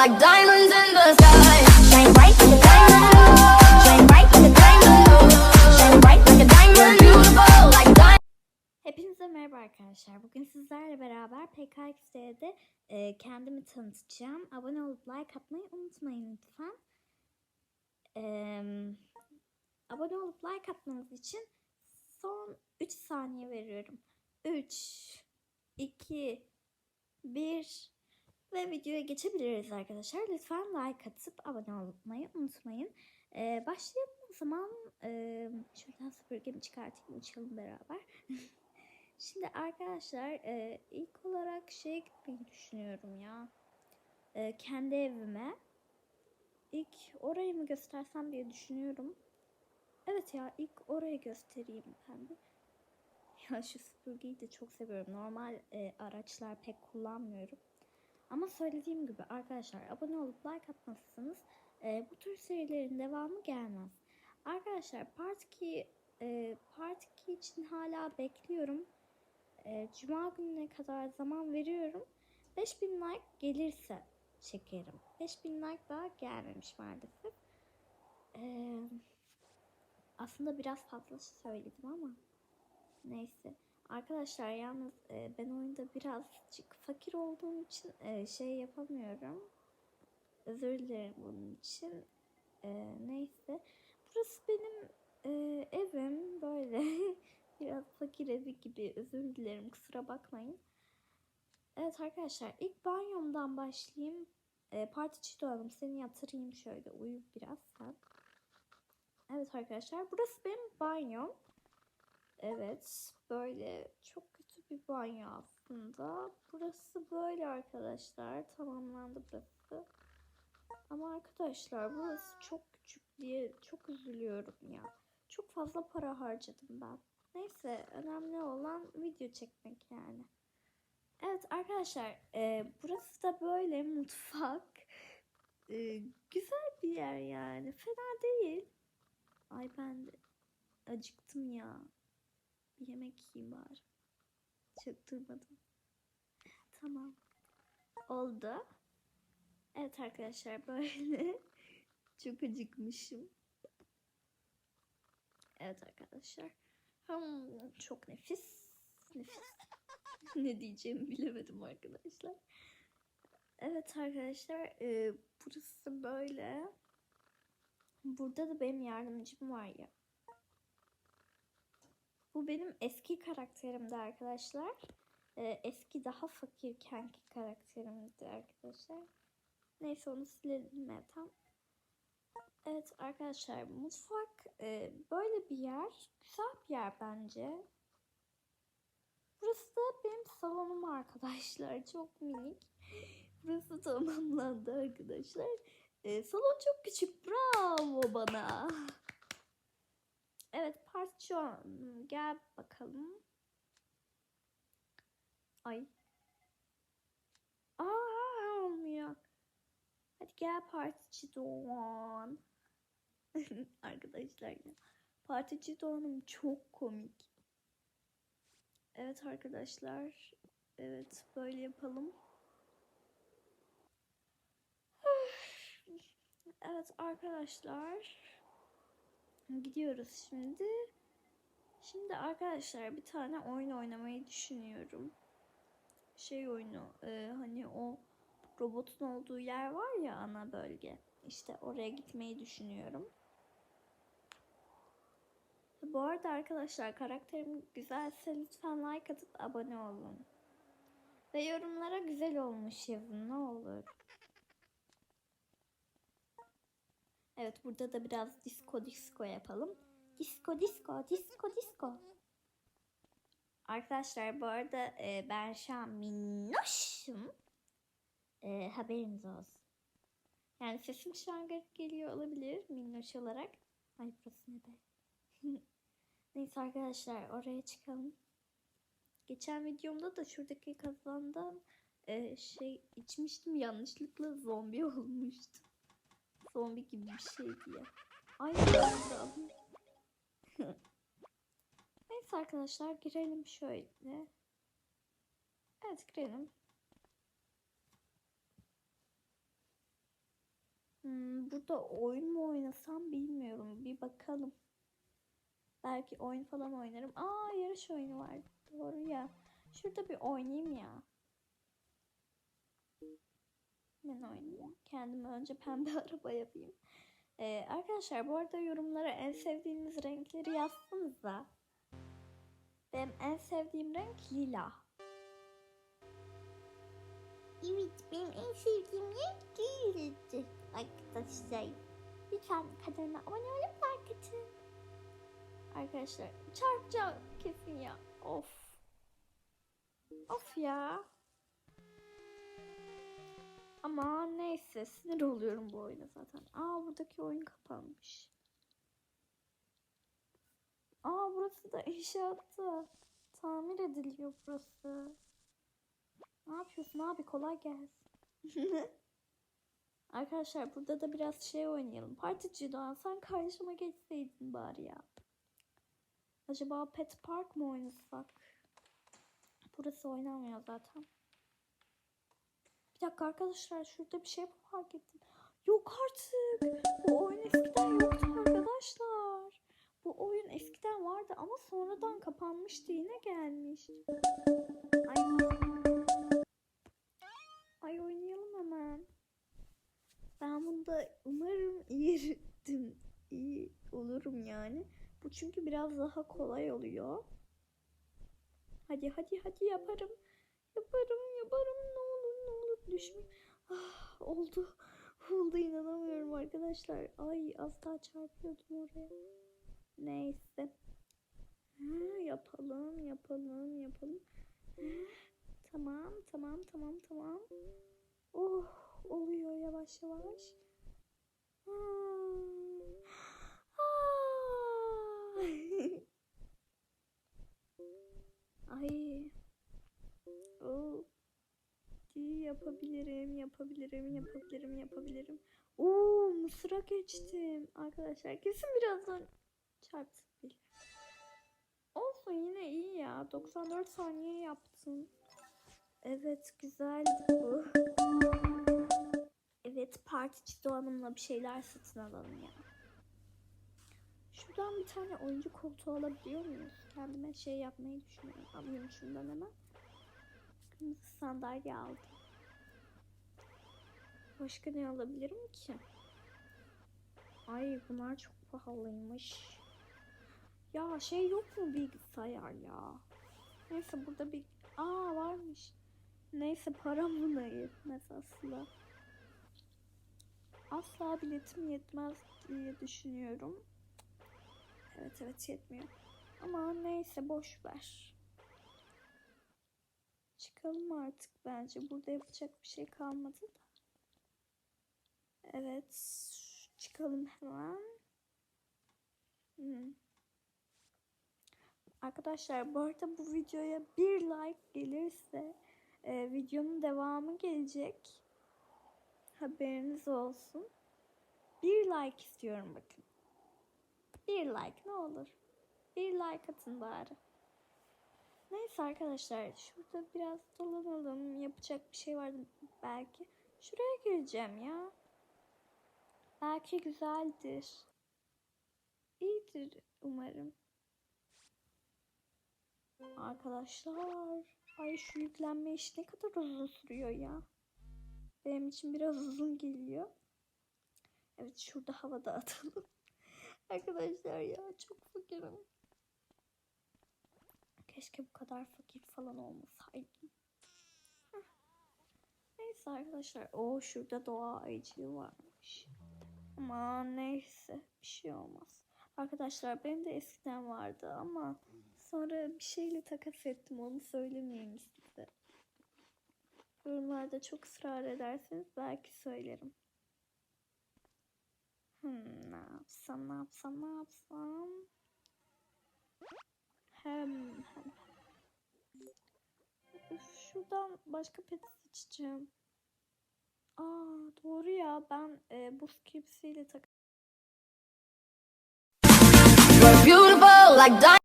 like diamonds in the sky. Shine bright like a diamond. Shine bright like a diamond. Shine bright like a diamond. Beautiful like diamond. Hepinize merhaba arkadaşlar. Bugün sizlerle beraber PKXD'de e, kendimi tanıtacağım. Abone olup like atmayı unutmayın lütfen. E, abone olup like atmanız için son 3 saniye veriyorum. 3, 2, 1 ve videoya geçebiliriz arkadaşlar. Lütfen like atıp abone olmayı unutmayın. E, başlayalım o zaman. E, şuradan süpürgemi çıkartayım uçalım beraber. Şimdi arkadaşlar e, ilk olarak şeye gitmeyi düşünüyorum ya. E, kendi evime. İlk orayı mı göstersem diye düşünüyorum. Evet ya ilk orayı göstereyim ben bir. Ya şu süpürgeyi de çok seviyorum. Normal e, araçlar pek kullanmıyorum. Ama söylediğim gibi arkadaşlar abone olup like atmazsanız e, bu tür serilerin devamı gelmez. Arkadaşlar Part 2 e, Part 2 için hala bekliyorum. E, Cuma gününe kadar zaman veriyorum. 5000 like gelirse çekerim. 5000 like daha gelmemiş maalesef. E, aslında biraz fazla söyledim ama neyse. Arkadaşlar yalnız e, ben oyunda birazcık fakir olduğum için e, şey yapamıyorum. Özür dilerim bunun için. E, neyse. Burası benim e, evim böyle. Biraz fakir evi gibi özür dilerim kusura bakmayın. Evet arkadaşlar ilk banyomdan başlayayım. E, partiçi doğalım seni yatırayım şöyle uyu biraz sen. Evet arkadaşlar burası benim banyom. Evet böyle çok kötü bir banyo aslında. Burası böyle arkadaşlar tamamlandı burası. Ama arkadaşlar burası çok küçük diye çok üzülüyorum ya. Çok fazla para harcadım ben. Neyse önemli olan video çekmek yani. Evet arkadaşlar e, burası da böyle mutfak. E, güzel bir yer yani fena değil. Ay ben de acıktım ya. Yemek yiyeyim bari. Çaktırmadım. Tamam. Oldu. Evet arkadaşlar böyle. Çok acıkmışım. Evet arkadaşlar. Hmm, çok nefis. Nefis. ne diyeceğimi bilemedim arkadaşlar. Evet arkadaşlar e, burası böyle. Burada da benim yardımcım var ya. Bu benim eski karakterimdi arkadaşlar. E, eski daha fakirkenki karakterimdi arkadaşlar. Neyse onu silelim Metam. Evet arkadaşlar mutfak e, böyle bir yer. Güzel bir yer bence. Burası da benim salonum arkadaşlar. Çok minik. Burası tamamlandı arkadaşlar. E, salon çok küçük. Bravo bana. Evet parça gel bakalım. Ay. Aa olmuyor. Hadi gel partici Doğan. Arkadaşlar ya. Partici Doğan'ım çok komik. Evet arkadaşlar. Evet böyle yapalım. Evet arkadaşlar. Gidiyoruz şimdi. Şimdi arkadaşlar bir tane oyun oynamayı düşünüyorum. Şey oyunu e, hani o robotun olduğu yer var ya ana bölge. İşte oraya gitmeyi düşünüyorum. Bu arada arkadaşlar karakterim güzelse lütfen like atıp abone olun. Ve yorumlara güzel olmuş yazın ne olur. Evet burada da biraz disco disco yapalım. Disco disco disco disco. Arkadaşlar bu arada e, ben şu an minnoşum. E, haberiniz olsun. Yani sesim şu an garip geliyor olabilir minnoş olarak. Ay burası ne be. Neyse arkadaşlar oraya çıkalım. Geçen videomda da şuradaki kazandan e, şey içmiştim yanlışlıkla zombi olmuştu. Zombi gibi bir şeydi ya. Ay Neyse arkadaşlar girelim şöyle. Evet girelim. burada oyun mu oynasam bilmiyorum. Bir bakalım. Belki oyun falan oynarım. Aa yarış oyunu var. Doğru ya. Şurada bir oynayayım ya. Ben oynayayım. Kendime önce pembe araba yapayım. Ee, arkadaşlar bu arada yorumlara en sevdiğiniz renkleri yazsanıza. Benim en sevdiğim renk lila. Evet benim en sevdiğim renk liladır arkadaşlar. Lütfen kanalıma abone olup like atın. Arkadaşlar çarpacağım kesin ya. Of. Of ya. Ama neyse sinir oluyorum bu oyuna zaten. Aa buradaki oyun kapanmış. Aa burası da inşaatta. Tamir ediliyor burası. Ne yapıyorsun abi kolay gelsin. Arkadaşlar burada da biraz şey oynayalım. Partici Doğan sen karşıma geçseydin bari ya. Acaba Pet Park mı oynasak? Burası oynanmıyor zaten. Dakika arkadaşlar şurada bir şey fark ettim. Yok artık. Bu oyun eskiden yoktu arkadaşlar. Bu oyun eskiden vardı ama sonradan kapanmıştı yine gelmiş. Ay. Ay oynayalım hemen. Ben bunda umarım iyi, iyi olurum yani. Bu çünkü biraz daha kolay oluyor. Hadi hadi hadi yaparım. Yaparım yaparım düşme. Ah, oldu. Oldu inanamıyorum arkadaşlar. Ay az daha çarpıyordum oraya. Neyse. Ha, yapalım yapalım yapalım. Tamam tamam tamam tamam. Oh oluyor yavaş yavaş. Ay. Oh. Yapabilirim, yapabilirim, yapabilirim, yapabilirim. Oo, mısıra geçtim. Arkadaşlar kesin birazdan çarpsın bil. Olsun yine iyi ya. 94 saniye yaptım. Evet güzeldi bu. Evet partici Doğan'ımla bir şeyler satın alalım ya. Şuradan bir tane oyuncu koltuğu alabiliyor muyuz? Kendime şey yapmayı düşünüyorum. Alayım şundan hemen. Sandalye aldım. Başka ne alabilirim ki? Ay bunlar çok pahalıymış. Ya şey yok mu bilgisayar ya? Neyse burada bir... Aa varmış. Neyse param buna yetmez asla. Asla biletim yetmez diye düşünüyorum. Evet evet yetmiyor. Ama neyse boş ver. Çıkalım artık bence. Burada yapacak bir şey kalmadı da. Evet. Çıkalım hemen. Hmm. Arkadaşlar bu arada bu videoya bir like gelirse e, videonun devamı gelecek. Haberiniz olsun. Bir like istiyorum bakın. Bir like ne olur. Bir like atın bari. Neyse arkadaşlar şurada biraz dolanalım. Yapacak bir şey vardı belki. Şuraya gireceğim ya. Belki güzeldir. İyidir umarım. Arkadaşlar. Ay şu yüklenme işi ne kadar uzun sürüyor ya. Benim için biraz uzun geliyor. Evet şurada havada atalım. Arkadaşlar ya çok fakirim. Keşke bu kadar fakir falan olmasaydım. Neyse arkadaşlar. O şurada doğa ayıcığı varmış. Ama neyse bir şey olmaz. Arkadaşlar benim de eskiden vardı ama sonra bir şeyle takas ettim onu söylemeyeyim size. Yorumlarda çok ısrar ederseniz belki söylerim. Hmm, ne yapsam ne yapsam ne yapsam. Hem hem. Şuradan başka pet seçeceğim. Aa doğru ya ben e, buz kepsiyle tak You're beautiful like.